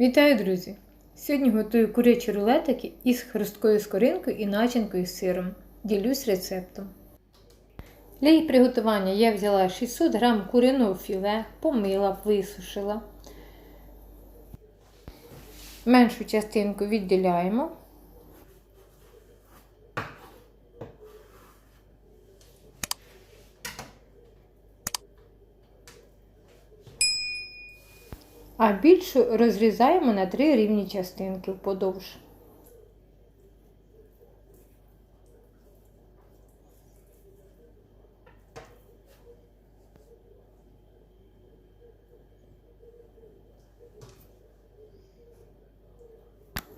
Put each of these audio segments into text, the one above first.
Вітаю, друзі! Сьогодні готую курячі рулетики із хрусткою скоринкою і начинкою з сиром. Ділюсь рецептом. Для їх приготування я взяла 600 г куриного філе, помила, висушила. Меншу частинку відділяємо. А більшу розрізаємо на три рівні частинки вподовж.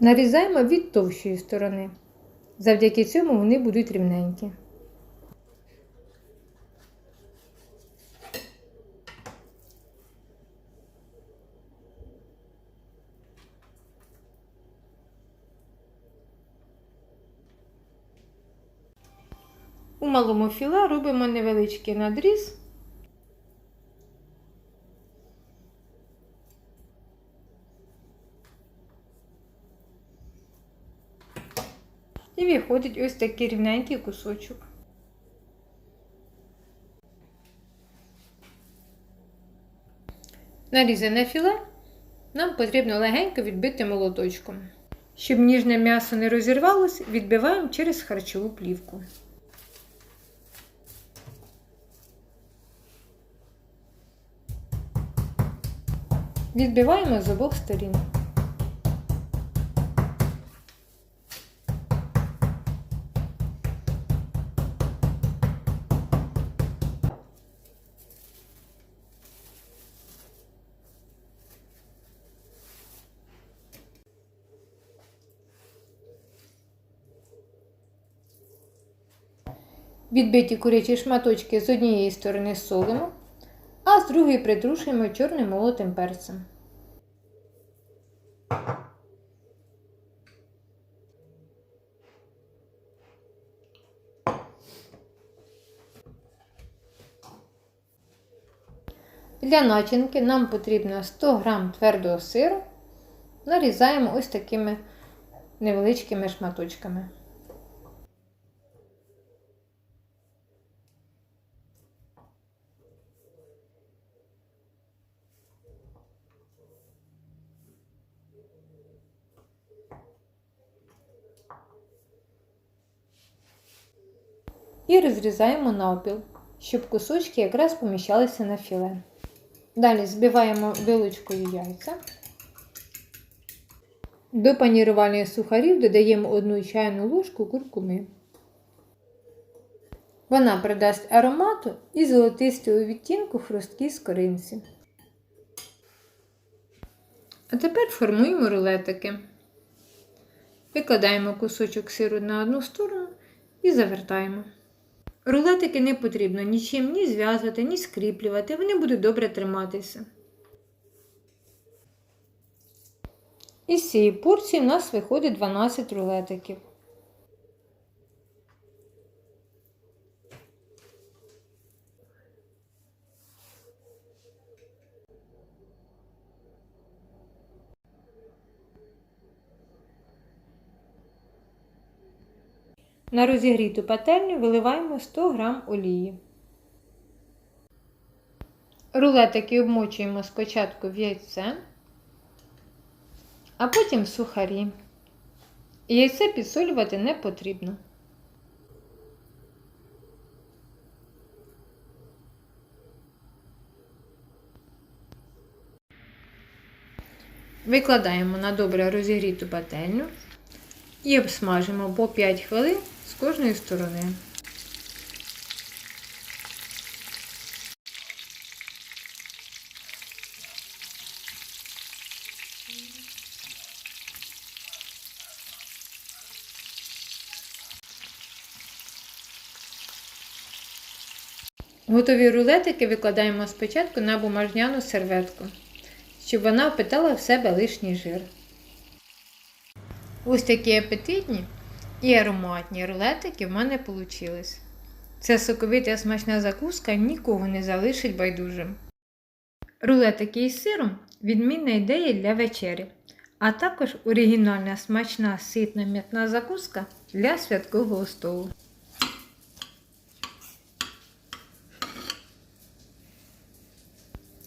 Нарізаємо від товщої сторони. Завдяки цьому вони будуть рівненькі. У малому філе робимо невеличкий надріз. І виходить ось такий рівненький кусочок. Нарізане філе нам потрібно легенько відбити молоточком. Щоб ніжне м'ясо не розірвалося, відбиваємо через харчову плівку. Відбиваємо з обох сторін. Відбиті курячі шматочки з однієї сторони солимо, а з другої притрушуємо чорним молотим перцем. Для начинки нам потрібно 100 г твердого сиру. Нарізаємо ось такими невеличкими шматочками. І розрізаємо навпіл, щоб кусочки якраз поміщалися на філе. Далі збиваємо вилочкою яйця. До панірувальних сухарів додаємо 1 чайну ложку куркуми. Вона придасть аромату і золотистого відтінку хрусткій скоринці. А тепер формуємо рулетики. Викладаємо кусочок сиру на одну сторону і завертаємо. Рулетики не потрібно нічим ні зв'язувати, ні скріплювати, вони будуть добре триматися. Із цієї порції у нас виходить 12 рулетиків. На розігріту пательню виливаємо 100 г олії. Рулетики обмочуємо спочатку в яйце, а потім в сухарі. Яйце підсолювати не потрібно. Викладаємо на добре розігріту пательню і обсмажимо по 5 хвилин з кожної сторони. Готові рулетики викладаємо спочатку на бумажняну серветку, щоб вона впитала в себе лишній жир. Ось такі апетитні і ароматні рулетики в мене вийшли. Ця соковита смачна закуска нікого не залишить байдужим. Рулетики із сиром відмінна ідея для вечері. а також оригінальна смачна ситна м'ятна закуска для святкового столу.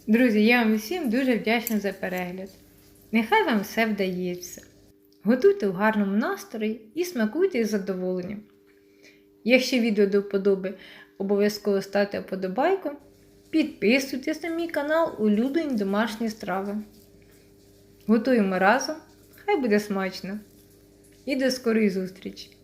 Друзі, я вам всім дуже вдячна за перегляд. Нехай вам все вдається. Готуйте в гарному настрої і смакуйте із задоволенням. Якщо відео до вподоби, обов'язково ставте вподобайку, підписуйтесь на мій канал Улюблені домашні страви. Готуємо разом, хай буде смачно! І до скорої зустрічі!